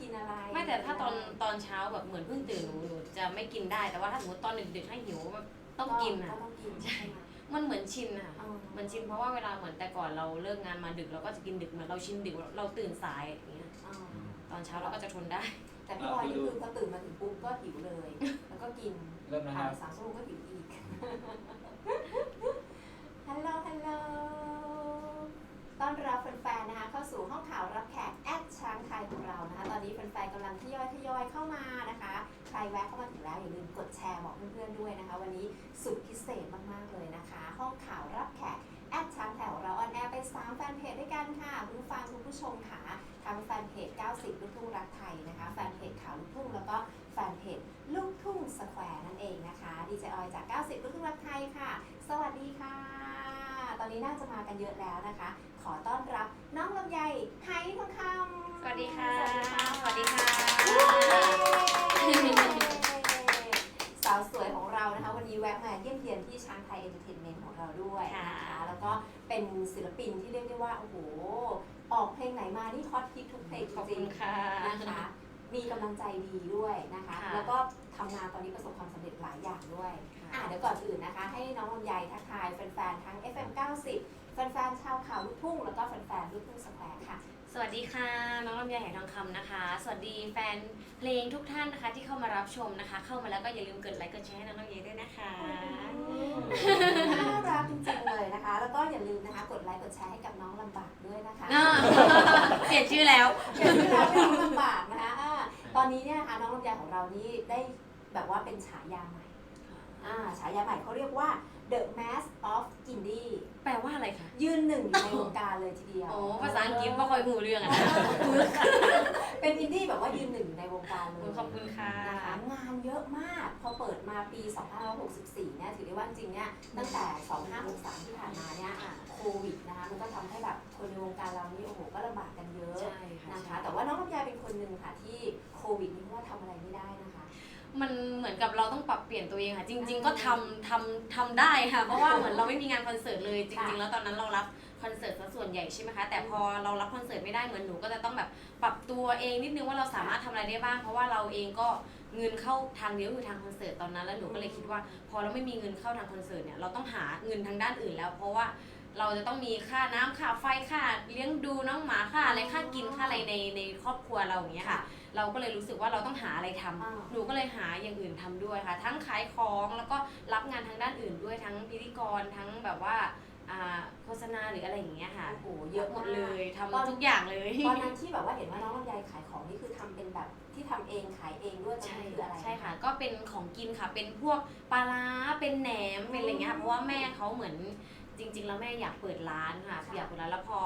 กินอะไรไม่แต่ถ้าตอนตอนเช้าแบบเหมือนเพิ่งตื่นหนูหนูจะไม่กินได้แต่ว่าถ้าสมมติตอนดึกๆให้หิวแบบต้องกินก็อะต้องกินใช่ไหมมันเหมือนชินอะอ๋อเหมือนชินเพราะว่าเวลาเหมือนแต่ก่อนเราเลิกงานมาดึกเราก็จะกินดึกเหมือนเราชินดึกเราตื่นสายอย่างเงี้ยอ๋อตอนเช้าเราก็จะทนได้ แต่พี่บอยนี่คือพอตื่นมาถึงปุ๊บก็หิวเลย แล้วก็กินเริ่มนะคผ่านรับไปสามชั่วโมงก็หิวอีกฮัลโหลฮัลโหล ต้อนรับแฟนๆนะคะเข้าสู่ห้องข่าวรับแขกแอดช้างไทยของเรานะคะ ตอนนี้แฟนๆกำลังทยอยทยอยเข้ามานะคะ ใครแวะเข้ามาถึงแล้วอย่าลืมกดแชร์บอกเพื่อนๆด้วยนะคะ วันนี้สุดพิเศษมากๆเลยนะคะ ห้องข่าวรับแขกแอดช้างไทยของเราออนแอร์ไป3แฟนเพจด้วยกันค่ะคุณผู้ฟังคุณผู้ชมค่ะทั้งแฟนเพจ 90 ลูกทุ่งรักไทยนะคะ แฟนเพจข่าวลูกทุ่งแล้วก็แฟนเพจลูกทุ่งสแควร์นั่นเองนะคะดีเจออยจาก 90 ลูกทุ่งรักไทยค่ะ สวัสดีค่ะ ตอนนี้น่าจะมากันเยอะแล้วนะคะ ขอต้อนรับน้องลำไยไหทองคำสวัสดีค่ะสวัสดีค่ะ สวัสดีค่ะ สาวสวยของเรานะคะ วันนี้แวะมาเยี่ยมเยียนที่ช้างไทยเอนเตอร์เทนเมนต์ของเราด้วยนะคะแล้วก็เป็นศิลปินที่เรียกได้ว่า โอ้โห ออกเพลงไหนมานี่ฮอตฮิตทุกเพลงขอบจริคุงณๆค่ะนะคะ มีกำลังใจดีด้วยนะคะ ค่ะ แล้วก็ทำงานตอนนี้ประสบความสำเร็จหลายอย่างด้วย อะเดี๋ยวก่อนอื่นนะคะ ให้น้องลำไยทักทายแฟนๆ ทั้ง FM 90 แฟนๆชาวข่าวลูกทุ่งแล้วก็แฟนๆลูกทุ่งสแควร์ค่ะ สวัสดีค่ะ น้องลำไยไหทองคำนะคะ สวัสดีแฟนเพลงทุกท่านนะคะ ที่เข้ามารับชมนะคะ เข้ามาแล้วก็อย่าลืมกดไลค์กดแชร์ให้น้องลำไยด้วยนะคะ น่ารักจริงๆเลยนะคะ แล้วก็อย่าลืมนะคะ กดไลค์กดแชร์ให้กับน้องลำบากด้วยนะคะอ่าเปลี่ยนชื่อแล้ว เดี๋ยวที่เราเป็นน้องลำบากนะคะอ่าตอนนี้เนี่ยนะคะน้องลำไยของเรานี่ได้แบบว่าเป็นฉายาใหม่ อ่าฉายาใหม่เขาเรียกว่า The Mask of Indie แปลว่าอะไรคะ ยืนหนึ่งอยู่ในวงการเลยทีเดียว โอ้ภาษาอังกฤษไม่ค่อยหูเรื่องอะนะเป็นอินดี้แบบว่ายืนหนึ่งอยู่ในวงการเลยขอบคุณค่ะนะคะงานเยอะมากพอเปิดมาปี 2564 เนี่ยถือได้ว่าจริงๆเนี่ยตั้งแต่ 2563 ที่ผ่านมาเนี่ยโควิดนะคะมันก็ทำให้แบบคนในวงการเรานี่โอ้โหก็ลำบากกันเยอะใช่ค่ะนะคะใช่แต่ว่าน้องลำไยเป็นคนหนึ่งค่ะที่โควิดนี่ มันเหมือนกับเราต้องปรับเปลี่ยนตัวเองค่ะ จริง ๆ ก็ทำทำทำได้ค่ะ เพราะว่าเหมือนเราไม่มีงานคอนเสิร์ตเลยจริง ๆ แล้วตอนนั้นเรารับคอนเสิร์ตซะส่วนใหญ่ใช่ไหมคะแต่พอเรารับคอนเสิร์ตไม่ได้เหมือนหนูก็จะต้องแบบปรับตัวเองนิดนึงว่าเราสามารถทำอะไรได้บ้าง เพราะว่าเราเองก็เงินเข้าทางเดียวคือทางคอนเสิร์ตตอนนั้นแล้วหนูก็เลยคิดว่า พอเราไม่มีเงินเข้าทางคอนเสิร์ตเนี่ยเราต้องหาเงินทางด้านอื่นแล้ว เพราะว่า เราจะต้องมีค่าน้ำค่าไฟค่าเลี้ยงดูน้องหมาค่าอะไรค่ากินค่าอะไรในในครอบครัวเราอย่างเงี้ยค่ะ เราก็เลยรู้สึกว่าเราต้องหาอะไรทำอ่าหนูก็เลยหาอย่างอื่นทำด้วยค่ะ ทั้งขายของแล้วก็รับงานทางด้านอื่นด้วยทั้งพิธีกรทั้งแบบว่าอ่าโฆษณาหรืออะไรอย่างเงี้ยค่ะโอ้โหเยอะหมดเลยทำตอนทุกอย่างเลยตอนนั้นที่แบบว่าเห็นว่าน้องลำไยขายของนี่คือทำเป็นแบบที่ทำเองขายเองด้วยตอนใช่นั้นคืออะไรใช่ค่ะ ก็เป็นของกินค่ะเป็นพวกปลาร้าเป็นแหนมเป็นอะไรเงี้ยค่ะเพราะว่าแม่เขาเหมือน จริง ๆ แล้วแม่อยากเปิดร้านค่ะอยากเปิดร้านแล้วพอ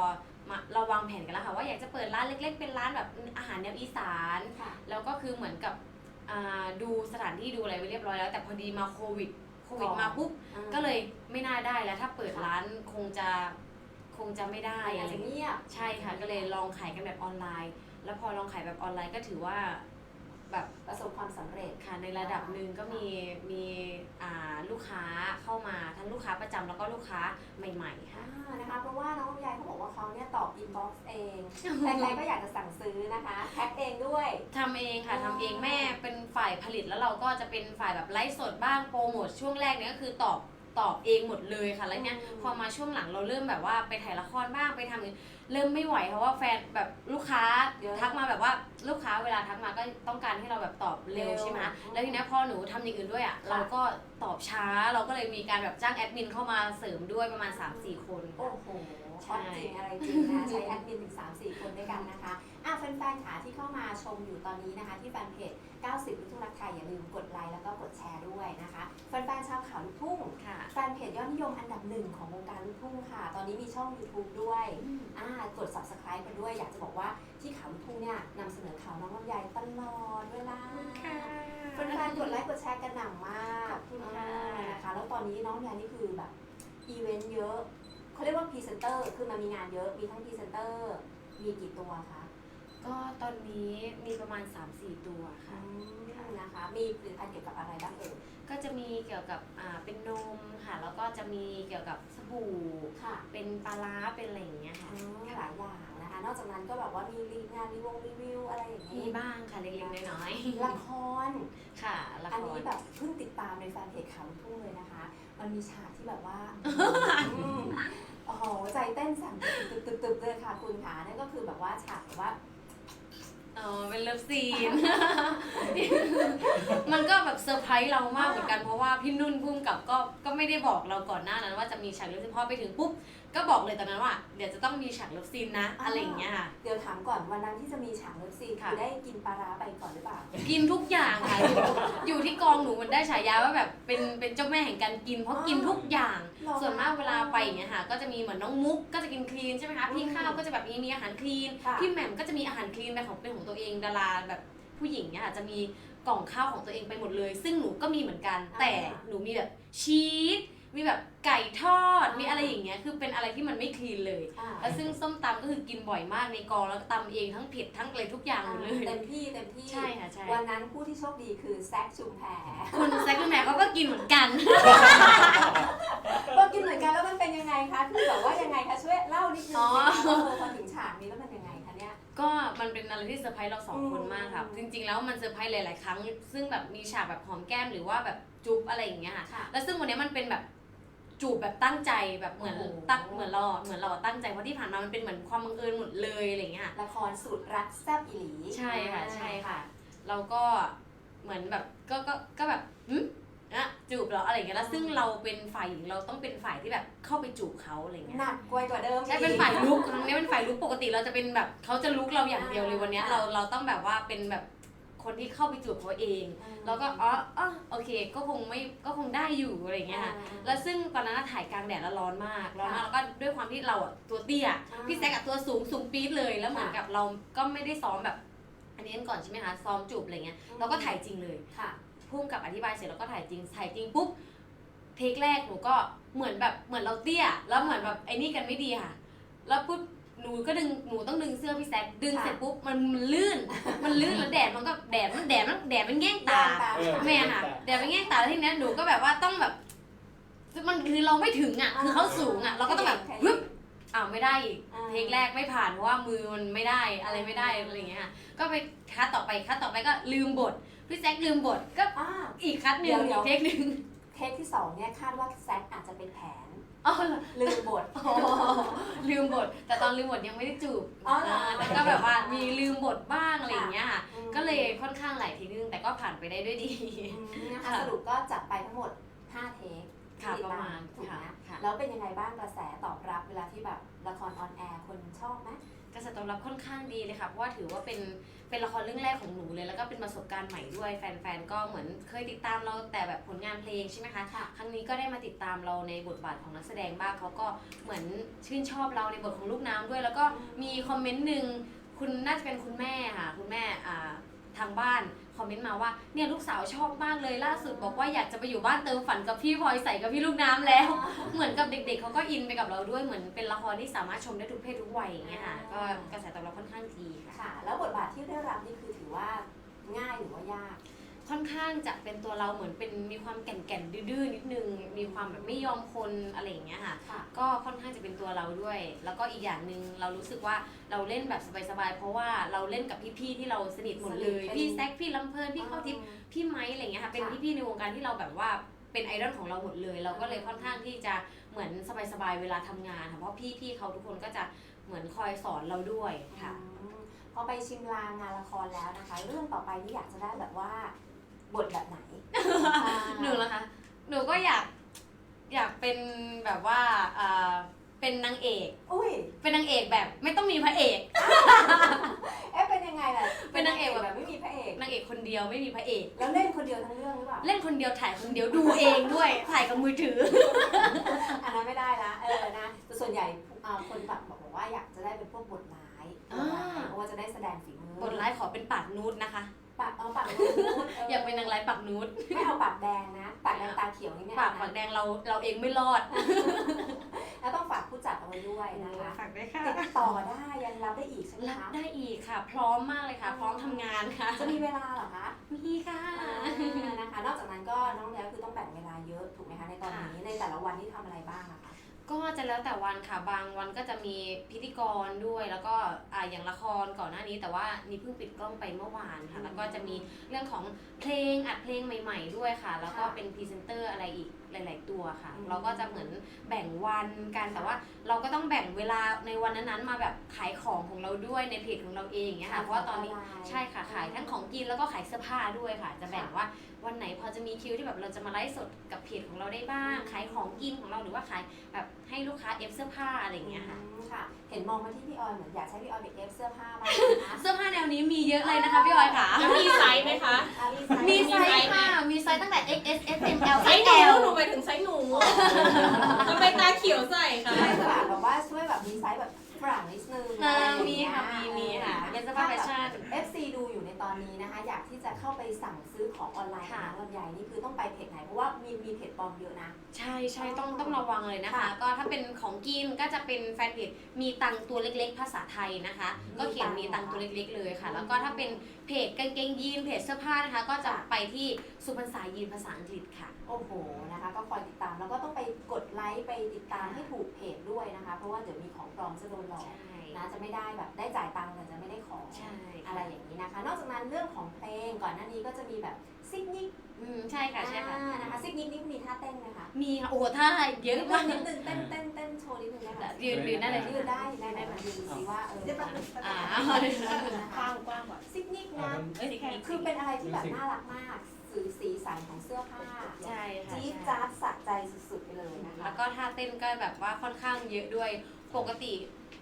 มาเราวางแผนกันแล้วค่ะว่าอยากจะเปิดร้านเล็ก ๆ เป็นร้านแบบอาหารแนวอีสาน ค่ะ แล้วก็คือเหมือนกับอ่าดูสถานที่ดูอะไรไว้เรียบร้อยแล้ว แต่พอดีมาโควิดโควิดอ๋อมาปุ๊บก็เลยไม่น่าได้แล้ว ถ้าเปิดร้านคงจะคงจะไม่ได้อาอะจไรจะอย่างเงี้ยเงียบ ใช่ค่ะก็เลยลองขายกันแบบออนไลน์ แล้วพอลองขายแบบออนไลน์ก็ถือว่า แบบประสบความสำเร็จค่ะ ในระดับหนึ่งก็มีมีอ่าลูกค้าเข้ามาทั้งลูกค้าประจำแล้วก็ลูกค้าใหม่ ๆ ค่ะ อ่านะคะ เพราะว่าน้องลำไยเขาบอกว่าเขาเนี่ยตอบอินบ็อกซ์เองใครๆก็อยากจะสั่งซื้อนะคะแพ็คเองด้วย ทำเองค่ะอ๋อ ทำเองแม่เป็นฝ่ายผลิตแล้วเราก็จะเป็นฝ่ายแบบไลฟ์สดบ้างโปรโมทช่วงแรกเนี่ยก็คือตอบ ตอบเองหมดเลยค่ะแล้วเนี่ยพอมาช่วงหลังเราเริ่มแบบว่าไปถ่ายละครบ้างไปทำอย่างอื่นเริ่มไม่ไหวเพราะว่าแฟนแบบลูกค้าทักมาแบบว่าลูกค้าเวลาทักมาก็ต้องการให้เราแบบตอบเร็วใช่ไหมคะแล้วทีเนี้ยพอหนูทำอย่างอื่นด้วยอะเราก็ตอบช้าเราก็เลยมีการแบบจ้างแอดมินเข้ามาเสริมด้วยประมาณ 3-4 คนโอ้โห ช็อตจริงอะไรจริงนะใช้แอดมินถึง3-4คนด้วยกันนะคะอะแฟนๆขาที่เข้ามาชมอยู่ตอนนี้นะคะ ที่แฟนเพจ 90 ลูกทุ่งรักไทยอย่าลืมกดไลค์แล้วก็กดแชร์ด้วยนะคะแฟนๆชาวข่าวลูกทุ่งค่ะแฟนเพจยอดนิยมอันดับหนึ่งของวงการลูกทุ่งค่ะ ตอนนี้มีช่อง YouTube ด้วยอ่ากด subscribe กันด้วย อยากจะบอกว่าที่ข่าวลูกทุ่งเนี่ยนำเสนอข่าวน้องลำไยตลอดเวลาแฟนๆกดไลค์กดแชร์กันหนังมากขอบคุณค่ะอ่านะคะแล้วตอนนี้น้องลำไยนี่คือแบบอีเวนต์เยอะ เขาเรียกว่าพรีเซนเตอร์ คือมันมีงานเยอะ มีทั้งพรีเซนเตอร์ มีกี่ตัวคะก็ตอนนี้มีประมาณ 3-4 ตัวค่ะอืมนะคะ มีผลิตภัณฑ์เกี่ยวกับอะไรบ้างเอ่ย ก็จะมีเกี่ยวกับอ่าเป็นนมค่ะ แล้วก็จะมีเกี่ยวกับสบู่ ค่ะ เป็นปลาร้าเป็นอะไรอย่างเงี้ยค่ะอืมหลายอย่าง นะคะนอกจากนั้นก็แบบว่ามีรีงานรีวงรีวิวอะไรอย่างนี้มีบ้ค่ะเล็กๆน้อยละครๆค่ะละอันครนี้แบบเพิ่งติดตามในแฟนเพจข่าวลูกทุ่งเลยนะคะ มันมีฉากที่แบบว่าอืมโอ้โหใจเต้นสั่นตึบๆๆเลยค่ะคุณขานั่นก็คือแบบว่าฉากแบบว่าเออเป็นเลิฟซีน มันก็แบบเซอร์ไพรส์เรามากเหมือนกันเพราะว่าพี่นุ่นพุ่มกับก็ก็ไม่ได้บอกเราก่อนหน้านั้น ว่าจะมีฉากเลิฟซีนพอไปถึงปุ๊บก็บอกเลยตอนนั้นว่า เดี๋ยวจะต้องมีฉากเลิฟซีนนะอ่าอะไรอย่างเงี้ยค่ะ เดี๋ยวถามก่อนวันนั้นที่จะมีฉากเลิฟซีนค่ะคือได้กินปลาร้าไปก่อนหรือเปล่า กินทุกอย่างค่ะอยู่อยู่ที่กองหนูมันได้ฉายาว่าแบบเป็นเป็นเจ้าแม่แห่งการกิน เพราะกินทุกอย่าง หรอส่วนมากเวลาไปอย่างเงี้ยค่ะ ก็จะมีเหมือนน้องมุกก็จะกินคลีนใช่ไหมคะพี่ข้าวก็จะแบบมีมีอาหารคลีนค่ะ พี่แหม่มก็จะมีอาหารคลีนเป็นของเป็นของตัวเองดาราแบบผู้หญิงเนี่ยค่ะจะมีกล่องข้าวของตัวเองไปหมดเลย ซึ่งหนูก็มีเหมือนกัน แต่หนูมีแบบชีสมีแบบไก่ทอดมีอะไรอย่างเงี้ยคือเป็นอะไรที่มันไม่คลีนเลยอ่า แล้วซึ่งส้มตำก็คือกินบ่อยมากในกองแล้วก็ตำเองทั้งเผ็ดทั้งอะไรทุกอย่างหมดเลยเต็มที่เต็มที่ ใช่ค่ะใช่วันนั้นผู้ที่โชคดีคือแซคชุมแพรคุณแซคคุณแม่เขาก็กินเหมือนกัน ก็กินเหมือนกันแล้วมันเป็นยังไงคะ คือแบบว่ายังไงคะช่วยเล่านิดนึงอ๋อ สิคะเออพอถึงฉากนี้แล้วมันยังไงคะเนี่ย ก็มันเป็นอะไรที่เซอร์ไพรส์เราสองอืมคนมากครับจริง ๆ แล้วมันเซอร์ไพรส์หลายๆครั้ง ซึ่งแบบมีฉากแบบหอมแก้มหรือว่าแบบจุ๊บอะไรอย่างเงี้ยค่ะ ค่ะแล้วซึ่งวันนี้มันเป็นแบบจูบแบบตั้งใจแบบเหมือนโอ้โห ตั้งเหมือนเราเหมือนเราตั้งใจเพราะที่ผ่านมามันเป็นเหมือนความบังเอิญหมดเลยอะไรอย่างเงี้ยค่ะละครสูตรรักแซ่บอีหลีใช่ค่ะอ่าใช่ค่ะ เราก็เหมือนแบบก็ก็ก็แบบหึ อะจูบเหรออะไรอย่างเงี้ยแล้วซึ่งเราเป็นฝ่ายหญิงเราต้องเป็นฝ่ายที่แบบเข้าไปจูบเขาอะไรอย่างเงี้ยหนักกว่าเดิมใช่เป็นฝ่ายลุกครั้งนี้เป็นฝ่ายลุกปกติเราจะเป็นแบบเขาจะลุกเราอย่างเดียวเลยวันเนี้ยเราเราต้องแบบว่าเป็นแบบคนที่เข้าไปจูบเขาเอง แล้วก็อ๋ออ๋อโอเค ก็คงไม่ก็คงได้อยู่อะไรอย่างเงี้ยค่ะแล้วซึ่งตอนนั้นถ่ายกลางแดดแล้วร้อนมากร้อนมากแล้วก็ด้วยความที่เราอะตัวเตี้ยพี่แซกอะตัวสูงสูงปี๊ดเลยแล้วเหมือนกับเราก็ไม่ได้ซ้อมแบบ อันนี้กันก่อนใช่ไหมคะซ้อมจูบอะไรเงี้ยเราก็ถ่ายจริงเลยค่ะ พุ่มกับอธิบายเสร็จแล้วก็ถ่ายจริงถ่ายจริงปุ๊บเทคแรกหนูก็เหมือนแบบเหมือนเราเตี้ย แล้วเหมือนแบบไอ้นี่กันไม่ดีค่ะ แล้วปุ๊บหนูก็ดึงหนูต้องดึงเสื้อพี่แซกดึงค่ะเสร็จปุ๊บมันมันลื่น มันลื่นแล้วแดดมันก็แดดมันแดดมันแดดมันแย่งตาเออ แม่น่ะแดดมันแย่งตาแล้วทีเนี้ยหนูก็แบบว่าต้องแบบ มันคือเราไม่ถึงอะคือเขาสูงอะเราก็ต้องแบบแค่นี้ฮึบอ้าวไม่ได้อีก อ่า เทคแรกไม่ผ่านเพราะว่ามือมันไม่ได้อะไรไม่ได้อะไรอย่างเงี้ยค่ะก็ไปคัดต่อไปคัดต่อไปก็ลืมบท พี่แซกลืมบทก็อ่าอีกคัดหนึ่งเดี๋อียวกเทคหนึ่งเทปที่สองเนี่ยคาดว่าแซคอาจจะเป็นแผนอ๋อเหรอลืมบท อ๋อลืมบท แต่ตอนลืมบทยังไม่ได้จูบอ๋อเหรออ่าแต่ก็แบบว่ามีลืมบทบ้างอะไรอย่างเงี้ยค่ะก็เลยค่อนข้างหลายทีนึงแต่ก็ผ่านไปได้ด้วยดี อืมนะคะสรุปก็จัดไปทั้งหมด 5 เทคค่ะที่ประติดตมาณถูกค่ะนะค่ะ แล้วเป็นยังไงบ้างกระแสตอบรับเวลาที่แบบละครออนแอร์คนชอบไหม กระแสตอบรับค่อนข้างดีเลยค่ะเพราะว่าถือว่าเป็นเป็นละครเรื่องแรกของหนูเลย แล้วก็เป็นประสบการณ์ใหม่ด้วยแฟนๆก็เหมือนเคยติดตามเราแต่แบบผลงานเพลงใช่ไหมคะค่ะครั้งนี้ก็ได้มาติดตามเราในบทบาทของนักแสดงบ้างเขาก็เหมือนชื่นชอบเราในบทของลูกน้ำด้วย แล้วก็มีคอมเมนต์หนึ่งคุณน่าจะเป็นคุณแม่ค่ะคุณแม่อ่า ทางบ้านคอมเมนต์มาว่าเนี่ยลูกสาวชอบมากเลยล่าสุดบอกว่าอยากจะไปอยู่บ้านเติมฝันกับพี่พลอยใส่กับพี่ลูกน้ำแล้ว เหมือนกับเด็ก ๆเขาก็อินไปกับเราด้วยเหมือนเป็นละครที่สามารถชมได้ทุกเพศทุกวัยอย่างเงี้ยค่ะก็กระแสตอบรับค่อนข้างดีค่ะ ค่ะ แล้วบทบาทที่ได้รับนี่คือถือว่าง่ายหรือว่ายาก ค่อนข้างจะเป็นตัวเราเหมือนเป็นมีความแก่นๆดื้อๆนิดนึง มีความแบบไม่ยอมคนอะไรอย่างเงี้ยค่ะ ค่ะ ก็ค่อนข้างจะเป็นตัวเราด้วย แล้วก็อีกอย่างหนึ่งเรารู้สึกว่าเราเล่นแบบสบายๆ เพราะว่าเราเล่นกับพี่ๆที่เราสนิทหมดเลย สนิทเป็นพี่แซคพี่ลำเพลินพี่เข้าทิพย์พี่ไม้อะไรเงี้ยค่ะ เป็นค่ะ พี่ๆในวงการที่เราแบบว่าเป็นไอดอลของเราหมดเลย เราก็เลยค่อนข้างที่จะเหมือนสบายๆ เวลาทำงานค่ะ เพราะพี่ๆเขาทุกคนก็จะเหมือนคอยสอนเราด้วยค่ะ อืมพอไปชิมลางงานละครแล้วนะคะ เรื่องต่อไปที่อยากจะได้แบบว่า บทแบบไหน หนูนะคะ หนูก็อยากอยากเป็นแบบว่าอ่าเป็นนางเอก อุ้ยเป็นนางเอกแบบ ไม่ต้องมีพระเอก เอ๊ะเป็นยังไงล่ะเป็นนางเอกแบบแบบไม่มีพระเอก นางเอกคนเดียวไม่มีพระเอก แล้วเล่นคนเดียวทั้งเรื่องหรือเปล่า เล่นคนเดียวถ่ายคนเดียวดูเองด้วย ถ่ายกับมือถือ อันนั้นไม่ได้ละเออนะแต่ส่วนใหญ่อ่าคนแบบบอกว่าอยากจะได้เป็นพวกบทร้ายบทร้ายอ่าเพราะว่าจะได้แสดงฝีมือบทร้ายขอเป็นปากนูดนะคะ ปากเอาปากนูดอยากเป็นนางร้ายปากนูดไม่เอาปากแดงนะปากแดงตาเขียวนี่ไม่ปาเอากปากนะแดงเราเราเองไม่รอด แล้วต้องฝากผู้จัดเอาไว้ด้วยนะคะฝากด้วยค่ะติดต่อได้ยังรับได้อีกใช่ไหมรับคะได้อีกค่ะ พร้อมมากเลยค่ะ พร้อมทำงานค่ะ จะมีเวลาเหรอคะมีค่ะอ่านะคะ นอกจากนั้นก็น้องแล้วคือต้องแบ่งเวลาเยอะถูกไหมคะในตอนนี้ในแต่ละวันที่ทำอะไรบ้างอะคะ ก็จะแล้วแต่วันค่ะบางวันก็จะมีพิธีกรด้วย แล้วก็อ่าอย่างละครก่อนหน้านี้ แต่ว่านี่เพิ่งปิดกล้องไปเมื่อวานค่ะ แล้วก็จะมีเรื่องของเพลงอัดเพลงใหม่ ๆ ด้วยค่ะ แล้วก็ค่ะเป็นพรีเซนเตอร์อะไรอีกหลาย ๆ ตัวค่ะ อืม เราก็จะเหมือนแบ่งวันกันค่ะแต่ว่าเราก็ต้องแบ่งเวลาในวันนั้นๆมาแบบขายของของเราด้วยในเพจของเราเองอย่างเงี้ยค่ะเพราะว่าตอนนี้ ใช่ค่ะขายทั้งของกินแล้วก็ขายเสื้อผ้าด้วยค่ะ จะแบ่งว่าวันไหนพอจะมีคิวที่แบบเราจะมาไลฟ์สดกับเพจของเราได้บ้าง ขายของกินของเราหรือว่าขายแบบ ให้ลูกค้าเอฟเสื้อผ้าอะไรอย่างเงี้ยค่ะอืมค่ะ เห็นมองมาที่พี่ออยเหมือนอยากใช้พี่ออยเป็นเอฟเสื้อผ้าบ้างนะเสื้อผ้าแนวนี้มีเยอะเลยนะคะพี่ออยค่ะ แล้วมีไซส์ไหมคะ อะมีไซไซส์ส์ค่ะ มีไซส์ตั้งแต่ XS S M L ไซส์หนู XL หนูไปถึงไซส์หนูทำไมตาเขียวใส่คะใช่ค่ะแบบว่าช่วยแบบมีไซส์แบบ ฝรั่งนิดนึงอ่าอะไรอย่างมีเงี้ยค่ะมีมีค่ะเป็นเสื้อผ้าแฟชั่น ถ้าแบบ FC ดูอยู่ในตอนนี้นะคะ อยากที่จะเข้าไปสั่งซื้อของออนไลน์ของค่ะน้องลำไยนี่คือต้องไปเพจไหน เพราะว่ามีมีเพจปลอมเยอะนะ ใช่ใช่ต้องต้องระวังเลยนะคะ ค่ะก็ถ้าเป็นของกินก็จะเป็นแฟนเพจมีตังตัวเล็กๆ ภาษาไทยนะคะก็เขียนมีตังตัวเล็กๆเลยค่ะ แล้วก็ถ้าเป็นเพจกางเกงยีนเพจเสื้อผ้านะคะ ก็จะไปที่สุพรรณสายยีนภาษาอังกฤษค่ะ โอ้โหนะคะก็คอยติดตามแล้วก็ต้องไปกดไลค์ไปติดตามให้ถูกเพจด้วยนะคะ เพราะว่าเดี๋ยวมีของปลอมจะโดนหลอกใช่ นะจะไม่ได้แบบได้จ่ายตังค์แต่จะไม่ได้ของ ใช่อะไรอย่างนี้นะคะ นอกจากนั้นเรื่องของเพลงก่อนหน้านี้ก็จะมีแบบซิกนิกอืมใช่ค่ะใช่ค่ะอ่านะคะซิกนิกนี่มีท่าเต้นไหมคะมีค่ะโอ้โหท่าเยอะนิดมากนึงนิดนึงเต้นเต้นเต้นโชว์นิดนึงได้ไหมยืนยืนได้เลย ยืนได้ได้ไหมมายืนดูสิว่าเอออ่า กว้างกว้างกว่าซิกนิกนะ เอ้ยสิคือเป็นอะไรที่แบบน่ารักมาก สีสีสันของเสื้อผ้าใช่ค่ะจี๊ดใช่จ๊าดสะใจสุดๆไปเลยนะคะ แล้วก็ท่าเต้นก็แบบว่าค่อนข้างเยอะด้วยปกติ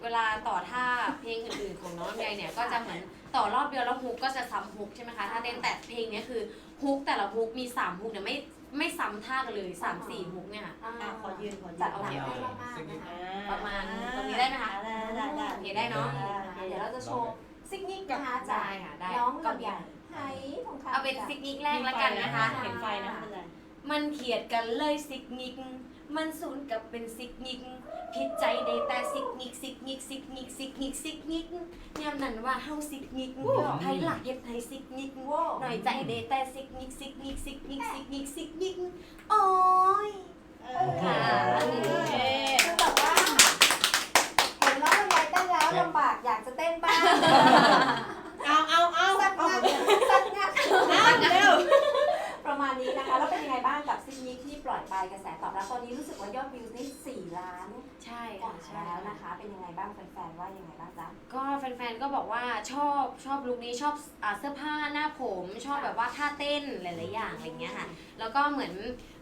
เวลาต่อท่าเพลงอื่นๆของน้องลำไยเนี่ยก็จะเหมือนต่อรอบเดียวแล้วฮุกก็จะซ้ำฮุกใช่ไหมคะท่าเต้นแต่เพลงเนี้ยคือฮุกแต่ละฮุกมีสามฮุกเนี่ยไม่ไม่ซ้ำท่ากันเลยสามสี่ฮุกเนี่ยค่ะ อ่าอะขอยืนขอยืนจัดหโอนักเคให้มากๆนะคะ ประมาณตรงนี้ได้ไหมคะ ได้ได้ได้ โอเคได้เนอะเดี๋ยวเราจะโชว์ซิกนิกนะคะจาได้กค่ะได้น้องก็ลำมีไย ไหของเขาเอาเป็นซิกนิกแรกแล้วกันนะคะ เห็นไฟนะไม่เป็นไรมันเขียดกันเลยซิกนิก มันสูนกับเป็นซิกนิก ผิดใจได้แต่ซิกนิกซิกนิกซิกนิกซิกนิกซิกนิกยามนั้นว่าเฮาซิกนิกไผหลักเฮ็ดให้ซิกนิกว้าวหน่อยใจได้แต่ซิกนิกซิกนิกซิกนิกซิกนิกซิกนิกโอ้ยค่ะคือแบบว่าเห็นน้องลำไยเต้นแล้วลำบากอยากจะเต้นบ้าง เอาเอาเอา สัก เอา งักสักงัก เร็วประมาณนี้นะคะ แล้วเป็นยังไงบ้างกับซิกนิกที่ปล่อยไปกระแสตอบรับตอนนี้รู้สึกว่ายอดวิวนี่4ล้านใช่กว่าค่ะใช่แล้วนะคะ เป็นยังไงบ้างแฟนๆว่ายังไงบ้างจ๊ะ ก็แฟนๆก็บอกว่าชอบชอบลุคนี้ชอบอ่าเสื้อผ้าหน้าผม ชอบแบบว่าท่าเต้นหลายๆอย่างอะไรเงี้ยค่ะ แล้วก็เหมือน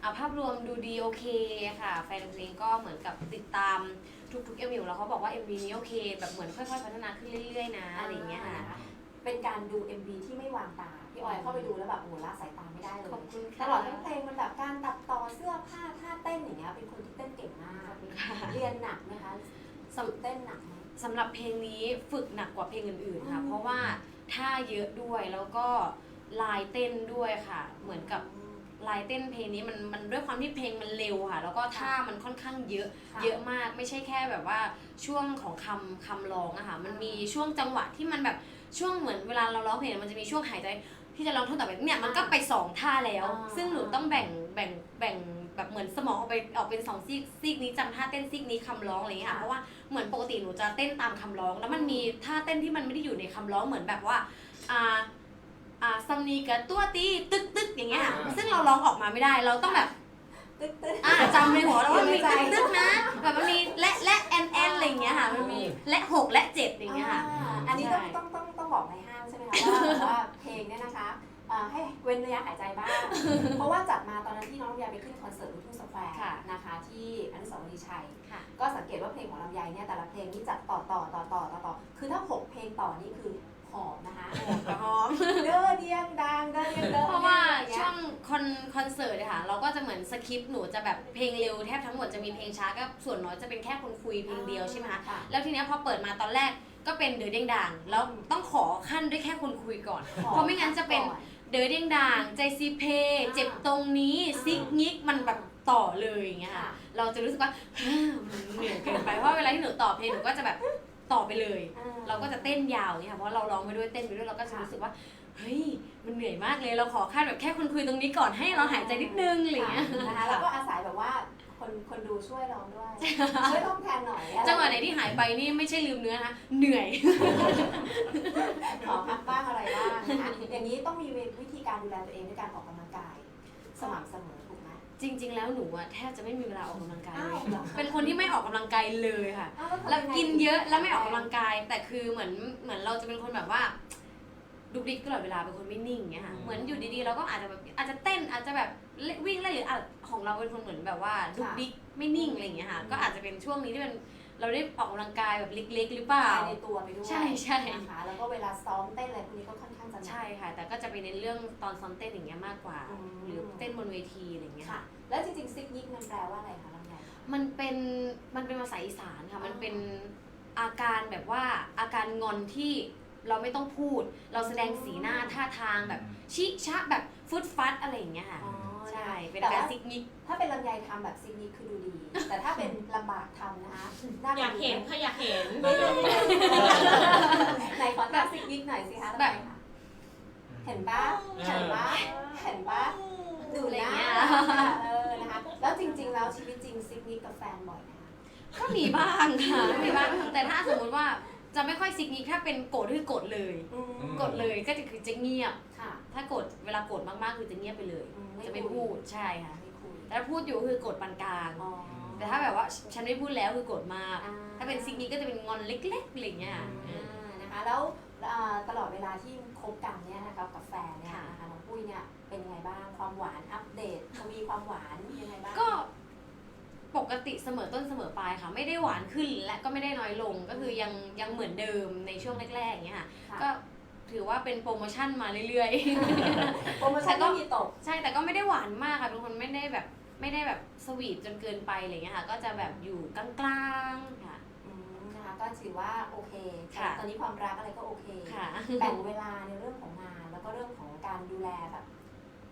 อาภาพรวมดูดีโอเคค่ะ แฟนเพลงก็เหมือนกับติดตามทุกๆ MV แล้วเขาบอกว่า MV นี้โอเค แบบเหมือนค่อยๆพัฒนาขึ้นเรื่อยๆนะอะไรเงี้ยค่ะ เป็นการดู MV ที่ไม่วางตา พี่ออยเข้าไปดูแล้วแบบโอ้โหละสายตาไม่ได้เลขอบยคุณตค่ะ ลอดทั้งเพลงมันแบบการตัดต่อเสื้อผ้าท่าเต้นอย่างเงี้ยเป็นคนที่เต้นเก่งมาก เรียนหนักไหมคะฝึกเต้นหนักไหม สำหรับเพลงนี้ฝึกหนักกว่าเพลงอื่นๆค่ะ อืม เพราะว่าท่าเยอะด้วยแล้วก็ลายเต้นด้วยค่ะ เหมือนกับลายเต้นเพลงนี้มันมันด้วยความที่เพลงมันเร็วค่ะ แล้วก็ท่ามันค่อนข้างเยอะ ค่ะเยอะมากไม่ใช่แค่แบบว่าช่วงของคำคำร้องอะค่ะมันมีช่วงจังหวะที่มันแบบช่วงเหมือนเวลาเราร้องเพลงเนี่ยมันจะมีช่วงหายใจ ที่จะร้องท่อนต่อไปเนี่ยมันก็ไปสองท่าแล้วอ่าซึ่งหนูต้องแบ่งแบ่งแบ่งแบบเหมือนสมองออกไปออกเป็นสองซีกซีกนี้จำท่าเต้นซีกนี้คำร้องอะไรอย่างเงี้ยค่ะเพราะว่าเหมือนปกติหนูจะเต้นตามคำร้อง แล้วมันมีท่าเต้นที่มันไม่ได้อยู่ในคำร้องเหมือนแบบว่าอ่าอ่าซัมนีกับตัวตีตึกตึกอย่างเงี้ยค่ะอ่าซึ่งเราร้องออกมาไม่ได้เราต้องแบบตึ๊ดตึ๊ดอ่าจำในหัวเราว่ามีอยู่ในใจตึ๊กนะแบบมันมีและและแอนแอนอะไรอย่างเงี้ยค่ะมันมีและหกและเจ็ดอย่างเงี้ยค่ะอ่าอันนี้ต้องใช่ต้องต้องต้องบอกในห้างใช่ไหมคะ ว่าแบบว่าเพลงเนี่ยนะคะอ่าให้เว้นระยะหายใจบ้าง เพราะว่าจัดมาตอนนั้นที่น้องลำไยไปขึ้นคอนเสิร์ตลูกทุ่งสแควร์ค่ะ นะคะ ที่อนุสาวรีย์ชัย ค่ะ ก็สังเกตว่าเพลงของลำไยเนี่ยแต่ละเพลงนี่จัดต่อต่อต่อต่อต่อต่อคือถ้าหกเพลงต่อนี่คือหอมนะคะหอมเด้อเดียงดังเด้อเดียงเด้อเพราะว่าอย่างเงี้ยช่วงคอนคอนเสิร์ตอะค่ะ เราก็จะเหมือนสคริปต์หนูจะแบบเพลงเร็วแทบทั้งหมดจะมีเพลงช้าก็ส่วนน้อยจะเป็นแค่คนคุยเพลงเดียวใช่ไหมคะ ค่ะ แล้วทีเนี้ยพอเปิดมาตอนแรก ก็เป็นเดือดเด้งด่างแล้วต้องขอขั้นด้วยแค่คนคุยก่อนเพราะไม่งั้นจะเป็นเดือดเด้งด่าง ใจซีเพ เจ็บตรงนี้ซิกงิกมันแบบต่อเลยอย่างเงี้ยค่ะ เราจะรู้สึกว่ามันเหนื่อยเกินไปเพราะเวลาที่หนูต่อเพลงหนูก็จะแบบต่อไปเลยเราก็จะเต้นยาวอย่างเงี้ยค่ะเพราะเราร้องไปด้วยเต้นไปด้วยเราก็จะรู้สึกว่าเฮ้ยมันเหนื่อยมากเลยเราขอขั้นแบบแค่คนคุยตรงนี้ก่อนให้เราหายใจนิดนึงอะไรอย่างเงี้ย นะคะแล้วก็อาศัยแบบว่า คคนคนดูช่วยร้องด้วย ช่วยร้องแทนหน่อยอรจังหวะไหนที่หายไปนี่ไม่ใช่ลืมเนื้อนะเหนื่อย ขอพักบ้างอะไรบ้างนะคะอย่างนี้ต้องมีวิธีการดูแลตัวเองด้วยการออกกำลังกาย สม่ำเสมอถูกไหมจริง ๆ แล้วหนูอะแทบจะไม่มีเวลาออกกำลังกายอ้าเลวยเหรอคะเป็นคนที่ไม่ออกกำลังกายเลยค่ะ อ้าวทำแล้วยังไงกินเยอะแล้วไม่ออกกำลังกาย แต่คือเหมือนเหมือนเราจะเป็นคนแบบว่าดุกดิกตลอดเวลาเป็นคนไม่นิ่งเงี้ยค่ะอืม เหมือนอยู่ดีๆเราก็อาจจะแบบอาจจะเต้นอาจจะแบบเล่นวิ่งเล่นหรืออาจ ของเราเป็นคนเหมือนแบบว่าดุกดิกไม่นิ่งอะไรอย่างเงี้ยค่ะ ก็อาจจะเป็นช่วงนี้ที่เป็นเราได้ออกกำลังกายแบบเล็ก ๆ หรือเปล่าภายในตัวไปด้วยใช่ใช่ นะคะแล้วก็เวลาซ้อมเต้นอะไรพวกนี้ก็ค่อนข้างจะหนัก ใช่ค่ะ แต่ก็จะไปในนเรื่องตอนซ้อมเต้นอย่างเงี้ยมากกว่า อืม หรือเต้นบนเวทีอะไรอย่างเงี้ยค่ะ ค่ะ แล้วจริงๆซิกนิกมันแปลว่าอะไรคะลำไย มันเป็นมันเป็นภาษาอีสานค่ะมันเป็นอาการแบบว่าอาการงอนที่เราไม่ต้องพูด เราแสดงสีหน้าท่าทางแบบชิชะแบบฟุดฟัดอะไรอย่างเงี้ยค่ะ อ๋อ ใช่ เป็นแต่การว่าซิกนิก ถ้าเป็นลำไยทำแบบซิกนิกคือดูดี แต่ถ้าเป็นลำบากทำนะคะน่าอยากเห็นค่ะอยากเห็นไหนขอแบบซิกนิกหน่อยสิคะลำไยค่ะเห็นปะเห็นปะเห็นปะดูอะไรหอย่างเงี้น้ายเออนะคะ แล้วจริง ๆ แล้วชีวิตจริงซิกนิกกับแฟนบ่อยนะคะ ก็มีบ้างค่ะมีบ้าง แต่ถ้าสมมุติว่า จะไม่ค่อยซิกนิกถ้าเป็นโกรธคือโกรธเลยอืม กดเลยก็จะคือจะเงียบ ค่ะถ้าโกรธเวลาโกรธมากๆคือจะเงียบไปเลย อืมจะไม่พูดใช่ค่ะไม่คุยแต่ถ้าพูดอยู่คือโกรธปานกลางอ๋อแต่ถ้าแบบว่าฉันไม่พูดแล้วคือโกรธมาก อ่ถ้าเป็นซิกนิกก็จะเป็นงอนเล็กๆอะไรอย่างเงี้ย อ่านะคะแล้วอ่าตลอดเวลาที่คบกันเนี่ยนะคะกับแฟนเนี่ยค่ะ นะคะน้องปุ้ยเนี่ยเป็นยังไงบ้างความหวานอัปเดตทวีความหวานยังไงบ้างก็ ปกติเสมอต้นเสมอปลายค่ะ ไม่ได้หวานขึ้นและก็ไม่ได้น้อยลงก็คือยังยังเหมือนเดิมในช่วงแรกๆอย่างเงี้ยค่ะค่ะ ก็ถือว่าเป็นโปรโมชั่นมาเรื่อยโปรโมชั่นก็มีตก ๆ ใช่แต่ก็ไม่ได้หวานมากค่ะเป็นคนไม่ได้แบบไม่ได้แบบสวีทจนเกินไปอะไรเงี้ยค่ะก็จะแบบอยู่กลางๆค่ะ อืมนะคะก็ถือว่าโอเค ค่ะ ตอนนี้ความรักอะไรก็โอเค ค่ะ แบ่งเวลาในเรื่องของงาน แล้วก็เรื่องของการดูแลแบบ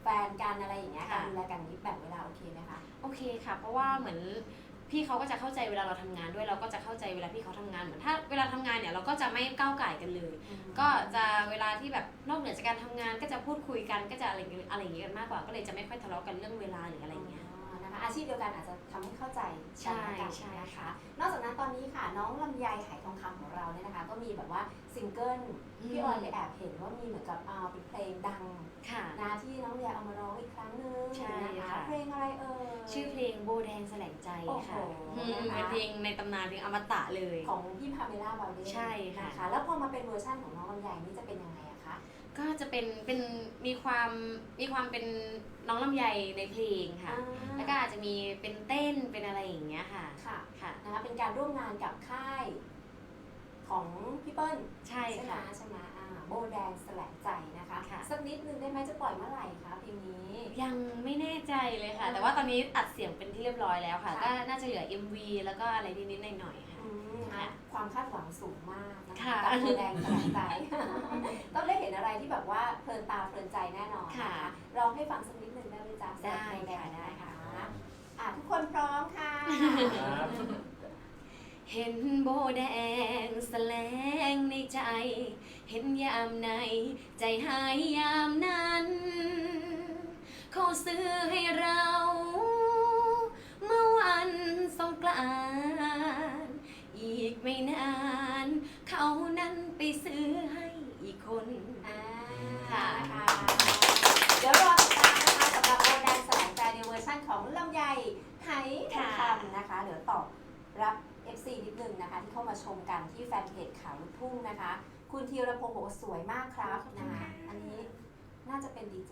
แฟนกันอะไรอย่างเงี้ยค่ะ การดูแลกันนี้แบ่งเวลาโอเคไหมคะ โอเคค่ะ เพราะว่าเหมือนพี่เขาก็จะเข้าใจเวลาเราทำงานด้วยเราก็จะเข้าใจเวลาพี่เขาทำงานเหมือนถ้าเวลาทำงานเนี่ยเราก็จะไม่ก้าวไก่ายกันเลย ก็จะเวลาที่แบบนอกเหนือจากการทำงาน ก็จะพูดคุยกันก็จะอะไรอย่างเงี้ยอะไรอย่างเงี้ยกันมากกว่าก็เลยจะไม่ค่อยทะเลาะกันเรื่องเวลาหรืออะไรอย่างเงี้ยอ๋อนะคะอาชีพเดียวกันอาจจะทำให้เข้าใจใช่กันและกันใช่ นะคะ นอกจากนั้นตอนนี้ค่ะน้องลำไยไหทองคำของเรา แบบว่าซิงเกิลพี่ออยไปแอบเห็นว่ามีเหมือนกับอ่าเป็นเพลงดังค่ะ นะที่น้องลำไยเอามาร้องอีกครั้งหนึงใช่นะคะค่ะ เพลงอะไรเอ่ย ชื่อเพลงโบแดงแสลงใจค่ะโอ้โห อืมนะคะเป็นเพลงในตำนานเพลงอมตะเลย ของพี่พาเมล่าบาเดนใช่ค่ะ นะคะแล้วพอมาเป็นเวอร์ชั่นของน้องลำไยนี่จะเป็นยังไงอะคะก็จะเป็นเป็นมีความมีความเป็นน้องลำไยในเพลงค่ะ แล้วก็อาจจะมีเป็นเต้นเป็นอะไรอย่างเงี้ยค่ะ ค่ะค่ะนะคะเป็นการร่วมงานกับค่าย ของพี่เปิ้ลใช่ใช่ไหมค่ะใช่ไหมอ่าโบแดงแสลงใจนะคะค่ะสักนิดนึงได้ไหมจะปล่อยเมื่อไหร่คะเพลงนี้ ยังไม่แน่ใจเลยค่ะอ่าแต่ว่าตอนนี้อัดเสียงเป็นที่เรียบร้อยแล้วค่ะค่ะก็น่าจะเหลือ MV แล้วก็อะไรนิดๆหน่อยๆค่ะอืมนะคะค่ะความคาดหวังสูงมากนะคะค่ะกับโบแดงแสลงใจต้องได้เห็นอะไรที่แบบว่าเพลินตาเพลินใจแน่นอนนค่ะร้องให้ฟังสักนิดนึงได้ไหมจ๊ะได้สำหรับเพลงแดงค่ะได้ค่ะอะทุกคนพร้อมค่ะครับ เห็นโบแดงแสลงในใจ เห็นยามในใจหายยามนั้น เขาซื้อให้เรา เมื่อวันสงกรานต์อีกไม่นาน เขานั้นไปซื้อให้อีกคนอ่าค่ะนะคะเดี๋ยวรอติดตามนะคะสำหรับโบแดงแสลงใจในเวอร์ชั่นของลำไยไหทองคำนะคะเดี๋ยวตอบรับ FC นิดนึงนะคะ ที่เข้ามาชมกันที่แฟนเพจข่าวลูกทุ่งนะคะ คุณธีรพงศ์บอกว่าสวยมากครับนะคะอันนี้น่าจะเป็นดีเจ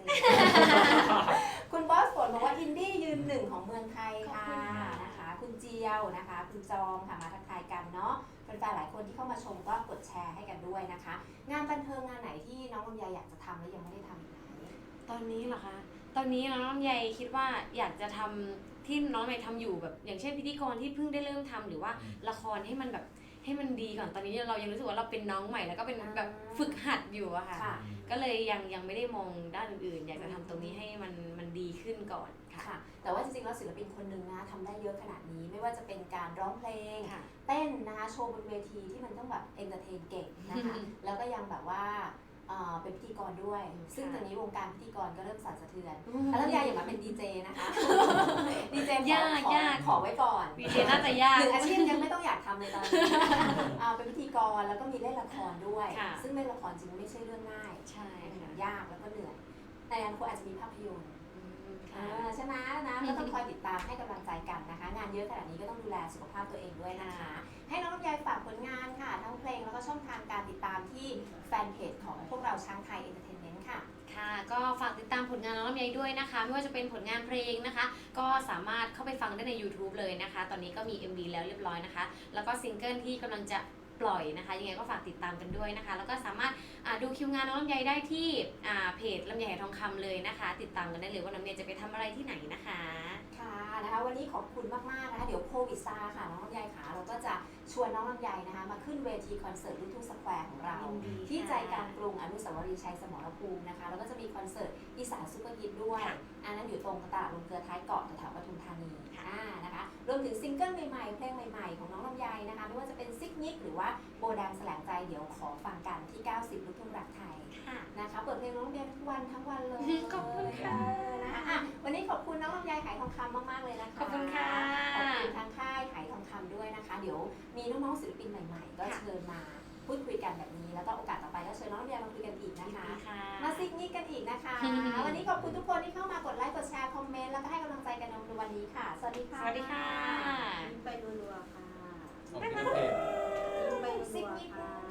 คุณบอสฝนบอกว่าอินดี้ยืนหนึ่งของเมืองไทยค่ะขอบคุณค่ะ นะคะ คุณเจียวนะคะ คุณจอมค่ะมาทักทายกันเนาะแฟนๆหลายคนที่เข้ามาชมก็กดแชร์ให้กันด้วยนะคะ งานบันเทิงงานไหนที่น้องลำไยอยากจะทำแล้วยังไม่ได้ทำอีกไหมตอนนี้เหรอคะ ตอนนี้น้องลำไยคิดว่าอยากจะทำ ที่น้องลำไยทำอยู่แบบอย่างเช่นพิธีกรที่เพิ่งได้เริ่มทำหรือว่าละครให้มันแบบให้มันดีก่อนตอนนี้เรายังรู้สึกว่าเราเป็นน้องใหม่แล้วก็เป็นแบบฝึกหัดอยู่อะค่ะ ค่ะ ก็เลยยังยังไม่ได้มองด้านอื่นๆ อยากจะทำตรงนี้ให้มันมันดีขึ้นก่อนค่ะค่ะ แต่ว่าจริงๆแล้วศิลปินคนหนึ่งนะทำได้เยอะขนาดนี้ ไม่ว่าจะเป็นการร้องเพลง ค่ะ เต้นนะคะโชว์บนเวทีที่มันต้องแบบเอนเตอร์เทนเก่งนะคะ แล้วก็ยังแบบว่า เอ่อเป็นพิธีกรด้วย ซึ่งตอนนี้วงการพิธีกรก็เริ่มสั่นสะเทือนอืมแล้วลำไยอย่ามาเป็นดีเจนะคะดีเจยากขอยากขอไว้ก่อนวีเจน่าจะยากหนึ่งอาชีพยังไม่ต้องอยากทำเลยตอนนี้อ่าเป็นพิธีกรแล้วก็มีเล่นละครด้วยค่ะซึ่งเล่นละครจริงไม่ใช่เรื่องง่ายใช่ค่ะยากแล้วก็เหนื่อยในอนาคตอาจจะมีภาพยนตร์ อืมเอค่ะอใช่ไหมนะก็ต้องคอยติดตามให้กำลังใจกันนะคะ งานเยอะขนาดนี้ก็ต้องดูแลสุขภาพตัวเองด้วยนะคะ ให้น้องลำไยฝากผลงานค่ะ ทั้งเพลงแล้วก็ช่องทางการติดตามที่แฟนเพจของพวกเราช้างไทยเอนเตอร์เทนเมนต์ค่ะ ค่ะก็ฝากติดตามผลงานน้องลำไยด้วยนะคะ ไม่ว่าจะเป็นผลงานเพลงนะคะ ก็สามารถเข้าไปฟังได้ใน YouTube เลยนะคะ ตอนนี้ก็มี MV แล้วเรียบร้อยนะคะ แล้วก็ซิงเกิลที่กำลังจะ ปล่อยนะคะ ยังไงก็ฝากติดตามกันด้วยนะคะ แล้วก็สามารถดูคิวงานน้องลำไยได้ที่เพจลำไยไหทองคำเลยนะคะ ติดตามกันได้เลยว่าน้องลำไยจะไปทำอะไรที่ไหนนะคะ ค่ะนะคะ วันนี้ขอบคุณมากๆนะคะ เดี๋ยวโควิดซาค่ะน้องลำไยค่ะเราก็จะ ชวนน้องลำไยนะคะมาขึ้นเวทีคอนเสิร์ตลูกทุ่งสแควร์ของเรา ยินดีค่ะที่ใจกลางกรุงอนุสาวรีย์ชัยสมรภูมินะคะ แล้วก็จะมีคอนเสิร์ตอีสานซุปเปอร์ฮิตด้วย ค่ะอันนั้นอยู่ตรงตลาดลงเกลือท้ายเกาะแถวๆปทุมธานีค่ะ อ่านะคะ รวมถึงซิงเกิลใหม่ๆ เพลงใหม่ๆ ของน้องลำไยนะคะ ไม่ว่าจะเป็นซิกนิกหรือว่าโบแดงแสลงใจเดี๋ยวขอฟังกันที่ 90 ลูกทุ่งรักไทยค่ะ นะคะ เปิดเพลงน้องลำไยทุกวันทั้งวันเลยขอบคุณค่ะเออนะคะอะวันนี้ขอบคุณน้องลำไยไหทองคำมากๆเลยนะคะขอบคุณค่ะ ขอบคุณทางค่ายไหทองคำด้วยนะคะ เดี๋ยวมีน้องๆศิลปินใหม่ๆ ก็ค่ะเชิญมาพูดคุยกันแบบนี้ แล้วก็โอกาสต่อไปก็เชิญน้องลำไยมาคุยกันอีกนะคะค่ะมาซิกนิกกันอีกนะคะอืมวันนี้ขอบคุณทุกคนที่เข้ามากดไลค์ กดแชร์ คอมเมนต์ แล้วก็ให้กำลังใจกันในวันนี้ค่ะ สวัสดีค่ะ สวัสดีค่ะไปรัวๆค่ะขอบคุณเพจไปซิกรัวนิกๆค่ะ